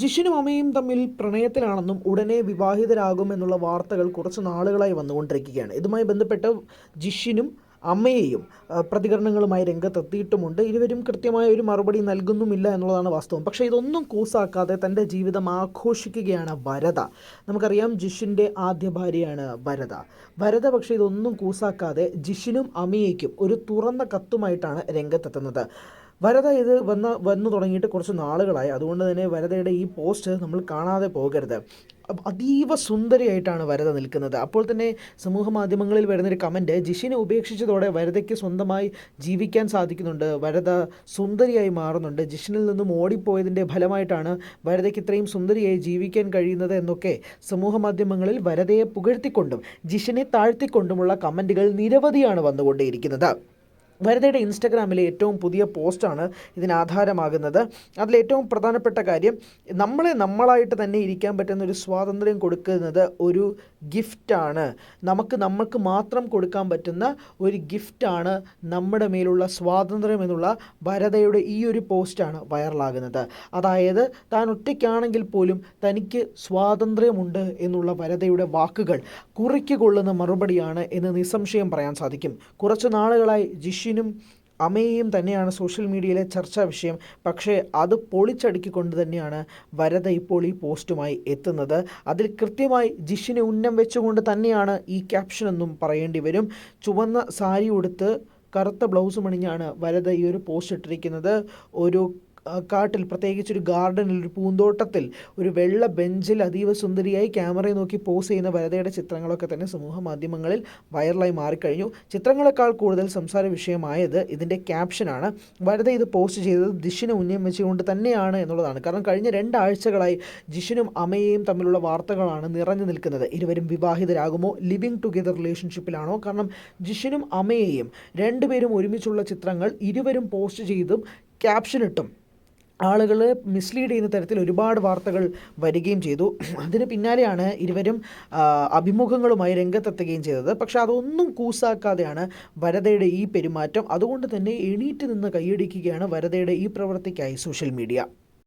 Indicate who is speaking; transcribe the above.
Speaker 1: ജിഷിനും അമ്മയും തമ്മിൽ പ്രണയത്തിലാണെന്നും ഉടനെ വിവാഹിതരാകുമെന്നുള്ള വാർത്തകൾ കുറച്ച് നാളുകളായി വന്നുകൊണ്ടിരിക്കുകയാണ്. ഇതുമായി ബന്ധപ്പെട്ട് ജിഷിനും അമ്മയെയും പ്രതികരണങ്ങളുമായി രംഗത്തെത്തിയിട്ടുമുണ്ട്. ഇരുവരും കൃത്യമായ ഒരു മറുപടി നൽകുന്നുമില്ല എന്നുള്ളതാണ് വാസ്തവം. പക്ഷേ ഇതൊന്നും കൂസാക്കാതെ തന്റെ ജീവിതം ആഘോഷിക്കുകയാണ് വരത. നമുക്കറിയാം ജിഷിന്റെ ആദ്യ ഭാര്യയാണ് വരത. വരത പക്ഷേ ഇതൊന്നും കൂസാക്കാതെ ജിഷിനും അമ്മയേക്കും ഒരു തുറന്ന കത്തുമായിട്ടാണ് രംഗത്തെത്തുന്നത്. വരദ ഇത് വന്ന വന്നു തുടങ്ങിയിട്ട് കുറച്ച് നാളുകളായി. അതുകൊണ്ട് തന്നെ വരതയുടെ ഈ പോസ്റ്റ് നമ്മൾ കാണാതെ പോകരുത്. അതീവ സുന്ദരിയായിട്ടാണ് വരത നിൽക്കുന്നത്. അപ്പോൾ തന്നെ സമൂഹ മാധ്യമങ്ങളിൽ വരുന്നൊരു കമന്റ് ജിഷിനെ ഉപേക്ഷിച്ചതോടെ വരതയ്ക്ക് സ്വന്തമായി ജീവിക്കാൻ സാധിക്കുന്നുണ്ട്. വരത സുന്ദരിയായി മാറുന്നുണ്ട്. ജിഷിനിൽ നിന്നും ഓടിപ്പോയതിന്റെ ഫലമായിട്ടാണ് വരതയ്ക്ക് ഇത്രയും സുന്ദരിയായി ജീവിക്കാൻ കഴിയുന്നത് എന്നൊക്കെ സമൂഹ മാധ്യമങ്ങളിൽ വരതയെ പുകഴ്ത്തിക്കൊണ്ടും ജിഷിനെ താഴ്ത്തിക്കൊണ്ടുമുള്ള കമന്റുകൾ നിരവധിയാണ് വന്നുകൊണ്ടേയിരിക്കുന്നത്. വരദയുടെ ഇൻസ്റ്റഗ്രാമിലെ ഏറ്റവും പുതിയ പോസ്റ്റാണ് ഇതിന് ആധാരമാകുന്നത്. അതിലേറ്റവും പ്രധാനപ്പെട്ട കാര്യം നമ്മളെ നമ്മളായിട്ട് തന്നെ ഇരിക്കാൻ പറ്റുന്ന ഒരു സ്വാതന്ത്ര്യം കൊടുക്കുന്നത് ഒരു ഗിഫ്റ്റാണ്. നമുക്ക് നമ്മൾക്ക് മാത്രം കൊടുക്കാൻ പറ്റുന്ന ഒരു ഗിഫ്റ്റാണ് നമ്മുടെ മേലുള്ള സ്വാതന്ത്ര്യം എന്നുള്ള ഭരതയുടെ ഈ ഒരു പോസ്റ്റാണ് വൈറലാകുന്നത്. അതായത് താൻ ഒറ്റയ്ക്കാണെങ്കിൽ പോലും തനിക്ക് സ്വാതന്ത്ര്യമുണ്ട് എന്നുള്ള വരദയുടെ വാക്കുകൾ കുറിക്ക് കൊള്ളുന്ന മറുപടിയാണ് എന്ന് നിസ്സംശയം പറയാൻ സാധിക്കും. കുറച്ച് നാളുകളായി ജിഷിനും അമ്മയെയും തന്നെയാണ് സോഷ്യൽ മീഡിയയിലെ ചർച്ചാ വിഷയം. പക്ഷേ അത് പൊളിച്ചടുക്കിക്കൊണ്ട് തന്നെയാണ് വരദ ഇപ്പോൾ ഈ പോസ്റ്റുമായി എത്തുന്നത്. അതിൽ കൃത്യമായി ജിഷിനെ ഉന്നം വെച്ചുകൊണ്ട് തന്നെയാണ് ഈ ക്യാപ്ഷൻ എന്നും പറയേണ്ടി വരും. ചുവന്ന സാരി ഉടുത്ത് കറുത്ത ബ്ലൗസ് അണിഞ്ഞാണ് വരദ ഈ ഒരു പോസ്റ്റ് ഇട്ടിരിക്കുന്നത്. ഒരു കാട്ടിൽ പ്രത്യേകിച്ച് ഒരു ഗാർഡനിൽ ഒരു പൂന്തോട്ടത്തിൽ ഒരു വെള്ള ബെഞ്ചിൽ അതീവ സുന്ദരിയായി ക്യാമറയെ നോക്കി പോസ് ചെയ്യുന്ന വരതയുടെ ചിത്രങ്ങളൊക്കെ തന്നെ സമൂഹ മാധ്യമങ്ങളിൽ വൈറലായി മാറിക്കഴിഞ്ഞു. ചിത്രങ്ങളെക്കാൾ കൂടുതൽ സംസാര വിഷയമായത് ഇതിന്റെ ക്യാപ്ഷനാണ് വരത ഇത് പോസ്റ്റ് ചെയ്തത് ദിഷിനെ ഉന്നം വെച്ചുകൊണ്ട് തന്നെയാണ് എന്നുള്ളതാണ്. കാരണം കഴിഞ്ഞ രണ്ടാഴ്ചകളായി ജിഷിനും അമ്മയെയും തമ്മിലുള്ള വാർത്തകളാണ് നിറഞ്ഞു നിൽക്കുന്നത്. ഇരുവരും വിവാഹിതരാകുമോ? Living together റിലേഷൻഷിപ്പിലാണോ? കാരണം ജിഷിനും അമ്മയെയും രണ്ടുപേരും ഒരുമിച്ചുള്ള ചിത്രങ്ങൾ ഇരുവരും പോസ്റ്റ് ചെയ്തും ക്യാപ്ഷൻ ആളുകളെ മിസ്ലീഡ് ചെയ്യുന്ന തരത്തിൽ ഒരുപാട് വാർത്തകൾ വരികയും ചെയ്തു. അതിന് പിന്നാലെയാണ് ഇരുവരും അഭിമുഖങ്ങളുമായി രംഗത്തെത്തുകയും ചെയ്തത്. പക്ഷെ അതൊന്നും കൂസാക്കാതെയാണ് വരദയുടെ ഈ പെരുമാറ്റം. അതുകൊണ്ട് തന്നെ എണീറ്റ് നിന്ന് കൈയടിക്കുകയാണ് വരദയുടെ ഈ പ്രവൃത്തിക്കായി സോഷ്യൽ മീഡിയ